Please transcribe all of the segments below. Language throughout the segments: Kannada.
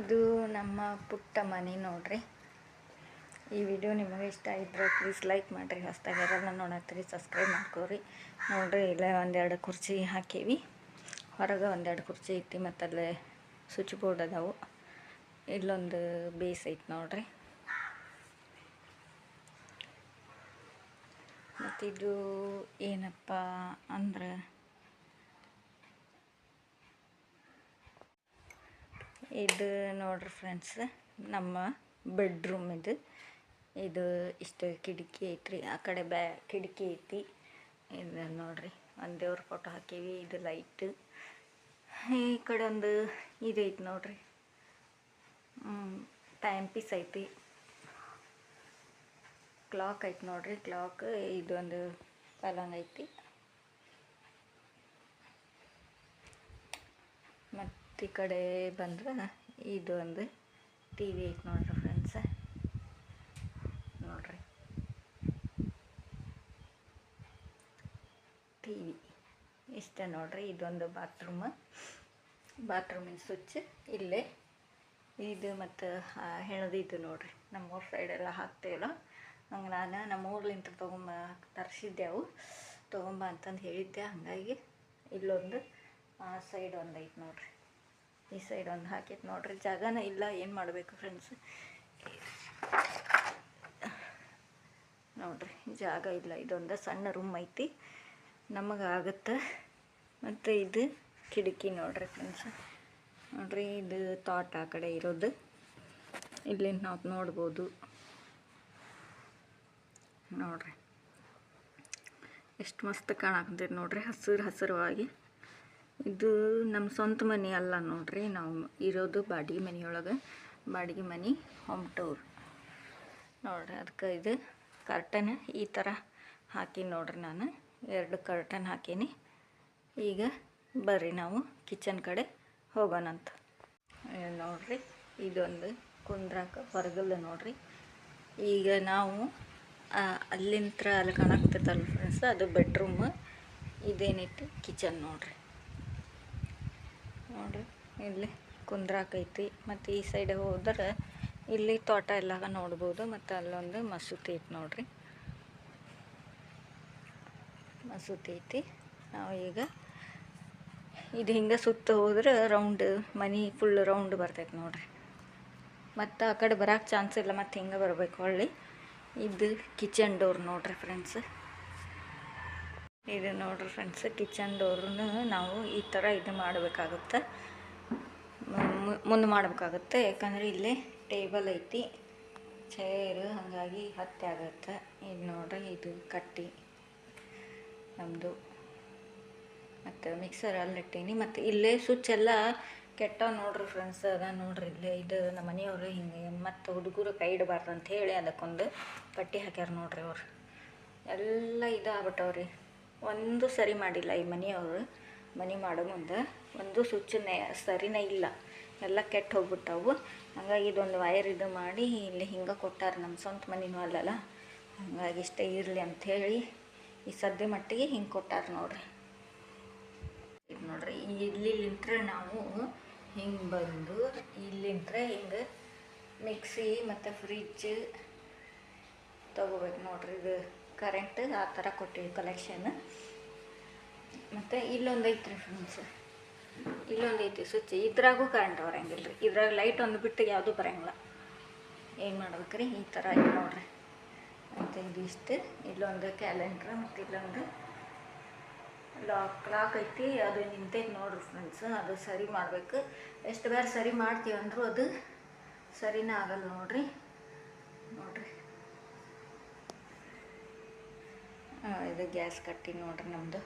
ಇದು ನಮ್ಮ ಪುಟ್ಟ ಮನೆ ನೋಡ್ರಿ. ಈ ವಿಡಿಯೋ ನಿಮಗೆ ಇಷ್ಟ ಇದ್ರೆ ಪ್ಲೀಸ್ ಲೈಕ್ ಮಾಡಿರಿ. ಹೊಸ್ದಾಗ ಯಾರನ್ನ ನೋಡತ್ತೀರಿ ಸಬ್ಸ್ಕ್ರೈಬ್ ಮಾಡ್ಕೋರಿ ನೋಡ್ರಿ, ಇಲ್ಲೇ ಒಂದೆರಡು ಕುರ್ಚಿ ಹಾಕೀವಿ. ಹೊರಗೆ ಒಂದೆರಡು ಕುರ್ಚಿ ಐತಿ ಮತ್ತು ಅಲ್ಲೇ ಸ್ವಿಚ್ ಬೋರ್ಡ್ ಅದಾವು. ಇಲ್ಲೊಂದು ಬೇಸ್ ಐತಿ ನೋಡ್ರಿ. ಮತ್ತಿದು ಏನಪ್ಪ ಅಂದ್ರೆ ಇದು ನೋಡ್ರಿ ಫ್ರೆಂಡ್ಸ್, ನಮ್ಮ ಬೆಡ್ರೂಮ್ ಇದು. ಇದು ಇಷ್ಟು ಕಿಟಕಿ ಐತ್ರಿ, ಆ ಕಡೆ ಬ್ಯಾ, ಕಿಟಕಿ ಐತಿ. ಇದು ನೋಡ್ರಿ, ಒಂದು ದೇವ್ರ ಫೋಟೋ ಹಾಕೀವಿ, ಇದು ಲೈಟ್ ಈ ಕಡೆ ಒಂದು ಇದೈತಿ ನೋಡ್ರಿ. ಟೈಮ್ ಪೀಸ್ ಐತಿ. ಕ್ಲಾಕ್ ಐತಿ ನೋಡ್ರಿ ಕ್ಲಾಕ್ ಇದೊಂದು ಪಲಂಗ್ ಐತಿ. ಮತ್ತು ಈ ಕಡೆ ಬಂದ್ರೆ ಇದು ಒಂದು ಟಿ ವಿ ಐತೆ ನೋಡ್ರಿ ಫ್ರೆಂಡ್ಸ ನೋಡ್ರಿ. T V. ಇಷ್ಟ ನೋಡ್ರಿ, ಇದೊಂದು ಬಾತ್ರೂಮ್ ಬಾತ್ರೂಮಿನ ಸ್ವಿಚ್ ಇಲ್ಲೇ. ಇದು ಮತ್ತು ಹೆಣದಿದ್ದು ನೋಡ್ರಿ, ನಮ್ಮೂರ ಸೈಡೆಲ್ಲ ಹಾಕ್ತೇವಲ್ಲ ಹಂಗೆ ನಾನು ನಮ್ಮ ಊರ್ಲಿಂತ ತೊಗೊಂಬ ತರಿಸಿದ್ದೆವು ತೊಗೊಂಬ ಅಂತಂದು ಹೇಳಿದ್ದೆ, ಹಾಗಾಗಿ ಇಲ್ಲೊಂದು ಸೈಡ್ ಒಂದು ಐತೆ ನೋಡ್ರಿ. ಈ ಸೈಡ್ ಒಂದು ಹಾಕಿತ್ತು ನೋಡ್ರಿ. ಜಾಗನ ಇಲ್ಲ, ಏನು ಮಾಡಬೇಕು ಫ್ರೆಂಡ್ಸ್ ನೋಡ್ರಿ, ಜಾಗ ಇಲ್ಲ. ಇದೊಂದು ಸಣ್ಣ ರೂಮ್ ಐತಿ. ನಮಗೆ ಆಗುತ್ತೆ. ಮತ್ತು ಇದು ಕಿಟಕಿ ನೋಡ್ರಿ ಫ್ರೆಂಡ್ಸ್ ನೋಡ್ರಿ, ಇದು ತೋಟ ಆ ಕಡೆ ಇರೋದು. ಇಲ್ಲಿ ನಾವು ನೋಡ್ಬೋದು. ನೋಡ್ರಿ. ಎಷ್ಟು ಮಸ್ತ್ ಕಾಣಾಕಂತೈತೆ ನೋಡ್ರಿ, ಹಸಿರು ಹಸಿರವಾಗಿ. ಇದು ನಮ್ಮ ಸ್ವಂತ ಮನೆ ಅಲ್ಲ ನೋಡ್ರಿ. ನಾವು ಇರೋದು ಬಾಡಿಗೆ ಮನೆಯೊಳಗೆ, ಬಾಡಿಗೆ ಮನೆ ಹೋಮ್ ಟೂರ್ ನೋಡ್ರಿ ಅದಕ್ಕೆ ಇದು ಕರ್ಟನ್ ಈ ಥರ ಹಾಕಿ ನೋಡ್ರಿ ನಾನು. ಎರಡು ಕರ್ಟನ್ ಹಾಕೀನಿ. ಈಗ ಬರ್ರಿ ನಾವು ಕಿಚನ್ ಕಡೆ ಹೋಗೋಣಂತ ನೋಡ್ರಿ, ಇದೊಂದು ಕುಂದ್ರಾಕ ಹೊರಗಲ್ಲ ನೋಡ್ರಿ. ಈಗ ನಾವು ಅಲ್ಲಿಂತ್ರ ಅಲ್ಲಿ ಕಾಣಾಕ್ತೈತಲ್ಲ ಫ್ರೆಂಡ್ಸ್ ಅದು ಬೆಡ್ರೂಮ್ ಇದೇನಿತ್ತು ಕಿಚನ್ ನೋಡ್ರಿ. ನೋಡ್ರಿ, ಇಲ್ಲಿ ಕುಂದ್ರಾಕೈತಿ ಮತ್ತು ಈ ಸೈಡ್ ಹೋದ್ರೆ ಇಲ್ಲಿ ತೋಟ ಎಲ್ಲ ನೋಡ್ಬೋದು, ಮತ್ತು ಅಲ್ಲೊಂದು ಮಸೂತಿ ಐತಿ ನೋಡ್ರಿ. ಮಸೂತಿ ಐತಿ. ನಾವು ಈಗ ಇದು ಹಿಂಗೆ ಸುತ್ತ ಹೋದ್ರೆ ರೌಂಡ್ ಮನಿ ಫುಲ್ ರೌಂಡ್ ಬರ್ತೈತೆ ನೋಡ್ರಿ. ಮತ್ತು ಆ ಕಡೆ ಬರೋಕೆ ಚಾನ್ಸ್ ಇಲ್ಲ, ಮತ್ತು ಹಿಂಗೆ ಬರಬೇಕು ಹೊಳ್ಳಿ. ಇದು ಕಿಚನ್ ಡೋರ್ ನೋಡ್ರಿ ಫ್ರೆಂಡ್ಸ್ ಇದು ನೋಡ್ರಿ ಫ್ರೆಂಡ್ಸ್, ಕಿಚನ್ ಡೋರ್ನು ನಾವು ಈ ಥರ ಇದು ಮಾಡಬೇಕಾಗುತ್ತೆ. ಮುಂದೆ ಮಾಡಬೇಕಾಗುತ್ತೆ, ಯಾಕಂದರೆ ಇಲ್ಲಿ ಟೇಬಲ್ ಐತಿ, ಚೇರು, ಹಾಗಾಗಿ ಹತ್ತಿ ಆಗುತ್ತೆ. ಇದು ನೋಡ್ರಿ, ಇದು ಕಟ್ಟಿ ನಮ್ಮದು ಮತ್ತು ಮಿಕ್ಸರ್ ಅಲ್ಲಿ ಇಟ್ಟೀನಿ ಮತ್ತು ಇಲ್ಲೇ ಸ್ವಿಚ್ ಎಲ್ಲ ಕೆಟ್ಟ ನೋಡ್ರಿ ಫ್ರೆಂಡ್ಸ್, ಅದ ನೋಡ್ರಿ ಇಲ್ಲೇ ಇದು ನಮ್ಮ ಮನೆಯವರು ಹಿಂಗೆ ಮತ್ತು ಹುಡುಗರು ಕೈ ಇಡಬಾರ್ದು ಅಂತ ಹೇಳಿ ಅದಕ್ಕೊಂದು ಪಟ್ಟಿ ಹಾಕ್ಯಾರ ನೋಡ್ರಿ ಅವ್ರು. ಎಲ್ಲ ಇದಾಗ್ಬಿಟ್ಟವ್ರಿ. ಒಂದು ಸರಿ ಮಾಡಿಲ್ಲ ಈ ಮನೆಯವರು. ಮನೆ ಮಾಡೋ ಮುಂದೆ ಒಂದು ಸ್ವಿಚ್ನೇ ಸರಿನೇ ಇಲ್ಲ. ಎಲ್ಲ ಕೆಟ್ಟು ಹೋಗ್ಬಿಟ್ಟವು. ಹಾಗಾಗಿ ಇದೊಂದು ವೈರ್ ಇದು ಮಾಡಿ ಇಲ್ಲಿ ಹಿಂಗೆ ಕೊಟ್ಟಾರ ನಮ್ಮ ಸ್ವಂತ ಮನೆನೂ ಅಲ್ಲಲ್ಲ. ಹಂಗಾಗಿ ಇಷ್ಟೇ ಇರಲಿ ಅಂಥೇಳಿ ಈ ಸದ್ಯ ಮಟ್ಟಿಗೆ ಹಿಂಗೆ ಕೊಟ್ಟಾರ ನೋಡ್ರಿ. ಇದು ನೋಡ್ರಿ ಇಲ್ಲಿಂತ್ರ ನಾವು ಹಿಂಗೆ ಬಂದು ಇಲ್ಲಿಂತ್ರ ಹಿಂಗೆ ಮಿಕ್ಸಿ ಮತ್ತು ಫ್ರಿಜ್ ತಗೋಬೇಕು ನೋಡ್ರಿ ಇದು. ಕರೆಂಟ್ ಆ ಥರ ಕೊಟ್ಟಿವಿ ಕಲೆಕ್ಷನ್ ಮತ್ತು ಇಲ್ಲೊಂದು ರೀ ಫ್ರೆಂಡ್ಸ್ ಇಲ್ಲೊಂದು ಐತಿ ಸ್ವಿಚ್ ಇದ್ರಾಗೂ ಕರೆಂಟ್ ಬರೋಂಗಿಲ್ಲ ರೀ ಇದ್ರಾಗ ಲೈಟ್ ಒಂದು ಬಿಟ್ಟು ಯಾವುದೂ ಬರಂಗಿಲ್ಲ. ಏನು ಮಾಡ್ಬೇಕು ರೀ ಈ ಥರ ಐತೆ ನೋಡ್ರಿ. ಮತ್ತು ಇದಿಷ್ಟು ಇಲ್ಲೊಂದು ಕ್ಯಾಲೆಂಡ್ರ್ ಮತ್ತು ಇಲ್ಲೊಂದು ಲಾಕ್ ಕ್ಲಾಕ್ ಐತಿ. ಅದು ನಿಂತೈತೆ ನೋಡ್ರಿ ಫ್ರೆಂಡ್ಸ್ ಅದು ಸರಿ ಮಾಡಬೇಕು. ಎಷ್ಟು ಬೇರೆ ಸರಿ ಮಾಡ್ತೀವಿ ಅಂದರೂ ಅದು ಸರಿನೇ ಆಗಲ್ಲ ನೋಡ್ರಿ. ನೋಡ್ರಿ. ಇದು ಗ್ಯಾಸ್ ಕಟ್ಟಿ ನೋಡ್ರಿ ನಮ್ಮದು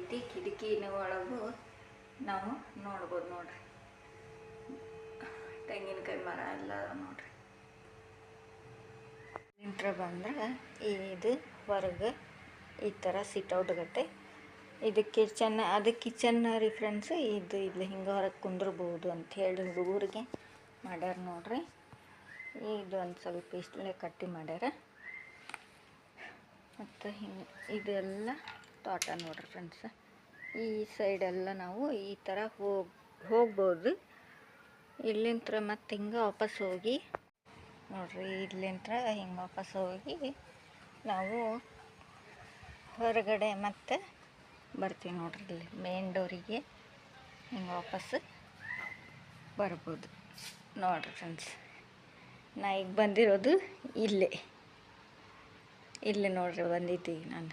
ಐತಿ ಕಿಟಕಿನ ಒಳಗೂ ನಾವು ನೋಡ್ಬೋದು ನೋಡ್ರಿ. ತೆಂಗಿನಕಾಯಿ ಮರ ಎಲ್ಲ ನೋಡ್ರಿ. ಇಂಟ್ರ ಬಂದ್ರೆ ಇದು ಹೊರಗೆ ಈ ಥರ ಸಿಟ್ಔಟ್ ಗಟ್ಟೆ ಇದು ಕಿಚನ್ ಅದು ಕಿಚನ್ ರಿಫ್ರೆನ್ಸ್ ಇದು ಇಲ್ಲಿ ಹಿಂಗೆ ಹೊರಗೆ ಕುಂದ್ರಬಹುದು ಅಂತ ಹೇಳಿ ಹುಡುಗರಿಗೆ ಮಾಡ್ಯಾರ ನೋಡ್ರಿ. ಇದು ಒಂದು ಸ್ವಲ್ಪ ಇಷ್ಟಲೇ ಕಟ್ಟಿ ಮಾಡ್ಯಾರ. ಮತ್ತು ಹಿಂಗೆ ಇದೆಲ್ಲ ತೋಟ ನೋಡ್ರಿ ಫ್ರೆಂಡ್ಸ್ ಈ ಸೈಡೆಲ್ಲ ನಾವು ಈ ಥರ ಹೋಗಿ, ಹೋಗ್ಬೋದು. ಇಲ್ಲಿಂತ್ರ ಮತ್ತೆ ಹಿಂಗೆ ವಾಪಸ್ ಹೋಗಿ, ನೋಡ್ರಿ ಇಲ್ಲಿಂತ್ರ ಹಿಂಗೆ ವಾಪಸ್ ಹೋಗಿ ನಾವು ಹೊರಗಡೆ ಮತ್ತೆ ಬರ್ತೀವಿ ನೋಡ್ರಿ ಇಲ್ಲಿ ಮೇನ್ ಡೋರಿಗೆ ಹಿಂಗೆ ವಾಪಸ್ ಬರ್ಬೋದು. ನೋಡ್ರಿ ಫ್ರೆಂಡ್ಸ್ ನಾ ಈಗ ಬಂದಿರೋದು ಇಲ್ಲೇ. ಇಲ್ಲಿ ನೋಡ್ರಿ ಬಂದಿದ್ದೀವಿ ನಾನು.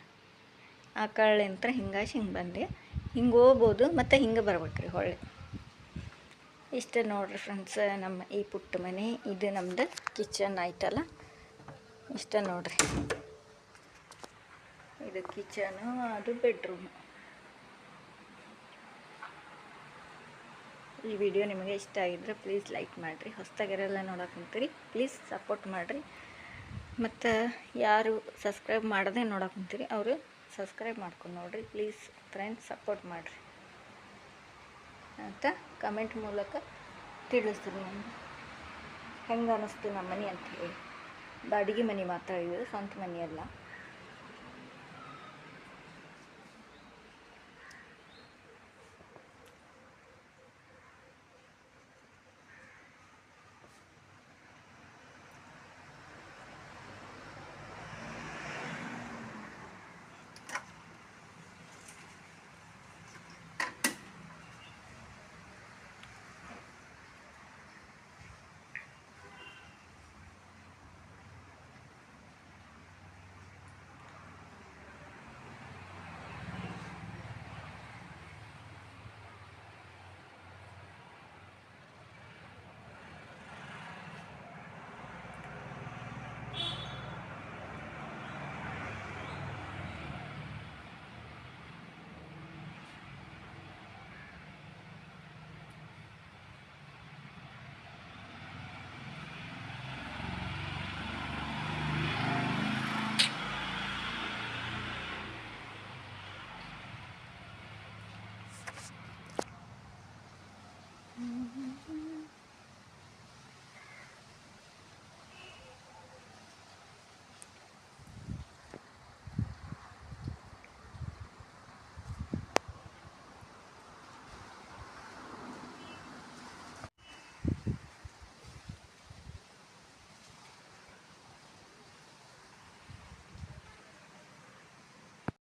ಆ ಕಳ್ಳಿಂತ್ರ ಹಿಂಗಾಸಿ ಹಿಂಗೆ ಬಂದೆ. ಹಿಂಗೆ ಹೋಗ್ಬೋದು ಮತ್ತು ಹಿಂಗೆ ಬರ್ಬೇಕ್ರಿ ಹೊಳ್ಳಿ. ಇಷ್ಟೇ ನೋಡ್ರಿ ಫ್ರೆಂಡ್ಸ್ ನಮ್ಮ ಈ ಪುಟ್ಟ ಮನೆ, ಇದು ನಮ್ಮದು ಕಿಚನ್ ಆಯ್ತಲ್ಲ ಇಷ್ಟ ನೋಡ್ರಿ. ಇದು ಕಿಚನು ಅದು ಬೆಡ್ರೂಮ್ ಈ ವಿಡಿಯೋ ನಿಮಗೆ ಇಷ್ಟ ಆಗಿದ್ರೆ ಪ್ಲೀಸ್ ಲೈಕ್ ಮಾಡಿರಿ. ಹೊಸ್ದಾಗಿರೆಲ್ಲ ನೋಡೋಕಂತೀರಿ ಪ್ಲೀಸ್ ಸಪೋರ್ಟ್ ಮಾಡಿರಿ. ಮತ್ತು ಯಾರು ಸಬ್ಸ್ಕ್ರೈಬ್ ಮಾಡದೆ ನೋಡೋಕಂತೀರಿ ಅವರು ಸಬ್ಸ್ಕ್ರೈಬ್ ಮಾಡ್ಕೊಂಡು ನೋಡಿರಿ. ಪ್ಲೀಸ್ ಫ್ರೆಂಡ್ಸ್ ಸಪೋರ್ಟ್ ಮಾಡಿರಿ. ಅಂತ ಕಮೆಂಟ್ ಮೂಲಕ ತಿಳಿಸ್ರಿ ನಮ್ಗೆ ಹೆಂಗೆ ಅನ್ನಿಸ್ತು ನಮ್ಮ ಮನೆ ಅಂತ ಹೇಳಿ. ಬಾಡಿಗೆ ಮನೆ ಮಾತ್ರ ಇದು ಸ್ವಂತ ಮನೆ ಅಲ್ಲ.